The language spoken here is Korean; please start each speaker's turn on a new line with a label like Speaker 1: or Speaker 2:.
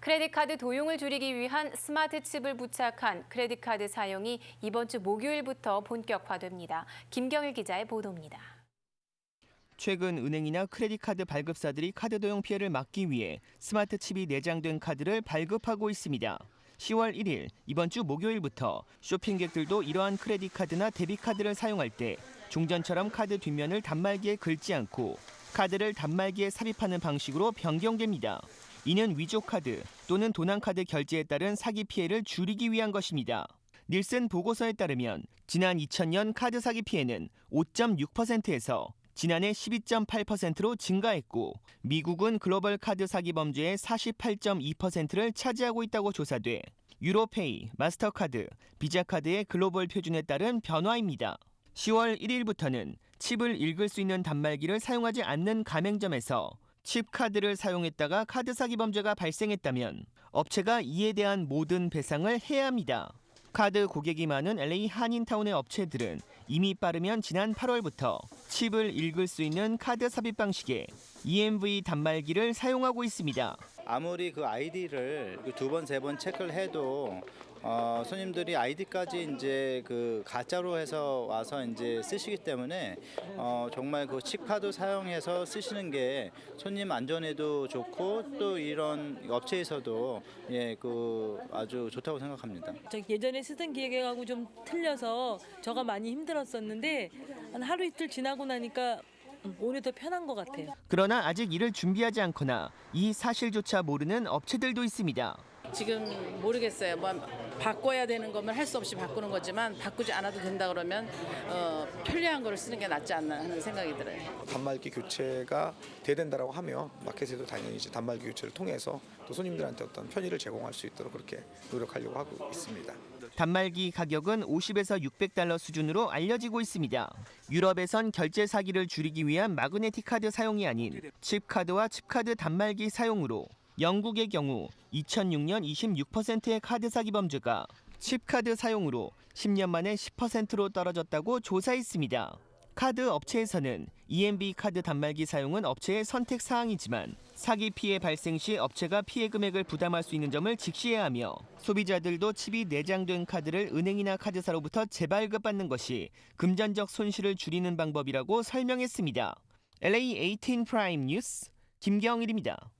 Speaker 1: 크레딧 카드 도용을 줄이기 위한 스마트 칩을 부착한 크레딧 카드 사용이 이번 주 목요일부터 본격화됩니다. 김경일 기자의 보도입니다.
Speaker 2: 최근 은행이나 크레딧 카드 발급사들이 카드 도용 피해를 막기 위해 스마트 칩이 내장된 카드를 발급하고 있습니다. 10월 1일 이번 주 목요일부터 쇼핑객들도 이러한 크레딧 카드나 데뷔 카드를 사용할 때 종전처럼 카드 뒷면을 단말기에 긁지 않고 카드를 단말기에 삽입하는 방식으로 변경됩니다. 이는 위조 카드 또는 도난 카드 결제에 따른 사기 피해를 줄이기 위한 것입니다. 닐슨 보고서에 따르면 지난 2000년 카드 사기 피해는 5.6%에서 지난해 12.8%로 증가했고 미국은 글로벌 카드 사기 범죄의 48.2%를 차지하고 있다고 조사돼 유로페이, 마스터카드, 비자카드의 글로벌 표준에 따른 변화입니다. 10월 1일부터는 칩을 읽을 수 있는 단말기를 사용하지 않는 가맹점에서 칩 카드를 사용했다가 카드 사기 범죄가 발생했다면 업체가 이에 대한 모든 배상을 해야 합니다. 카드 고객이 많은 LA 한인타운의 업체들은 이미 빠르면 지난 8월부터 칩을 읽을 수 있는 카드 삽입 방식의 EMV 단말기를 사용하고 있습니다.
Speaker 3: 아무리 그 아이디를 두 번 세 번 체크를 해도 어, 손님들이 아이디까지 이제 그 가짜로 해서 와서 이제 쓰시기 때문에 어, 정말 그 칩카드 사용해서 쓰시는 게 손님 안전에도 좋고 또 이런 업체에서도 예, 그 아주 좋다고 생각합니다.
Speaker 4: 저 예전에 쓰던 기계하고 좀 틀려서 저가 많이 힘들었었는데 한 하루 이틀 지나고 나니까 음, 오히려 더 편한 것 같아요.
Speaker 2: 그러나 아직 이를 준비하지 않거나 이 사실조차 모르는 업체들도 있습니다.
Speaker 5: 지금 모르겠어요. 뭐 바꿔야 되는 거면 할 수 없이 바꾸는 거지만 바꾸지 않아도 된다 그러면 어, 편리한 거를 쓰는 게 낫지 않나 하는 생각이 들어요.
Speaker 6: 단말기 교체가 돼야 된다라고 하며 마켓에도 당연히 이제 단말기 교체를 통해서 또 손님들한테 어떤 편의를 제공할 수 있도록 그렇게 노력하려고 하고 있습니다.
Speaker 2: 단말기 가격은 50에서 600달러 수준으로 알려지고 있습니다. 유럽에선 결제 사기를 줄이기 위한 마그네틱 카드 사용이 아닌 칩 카드와 칩 카드 단말기 사용으로 영국의 경우 2006년 26%의 카드 사기 범죄가 칩 카드 사용으로 10년 만에 10%로 떨어졌다고 조사했습니다. 카드 업체에서는 EMB 카드 단말기 사용은 업체의 선택 사항이지만 사기 피해 발생 시 업체가 피해 금액을 부담할 수 있는 점을 직시해야 하며 소비자들도 칩이 내장된 카드를 은행이나 카드사로부터 재발급받는 것이 금전적 손실을 줄이는 방법이라고 설명했습니다. LA 18 프라임 뉴스 김경일입니다.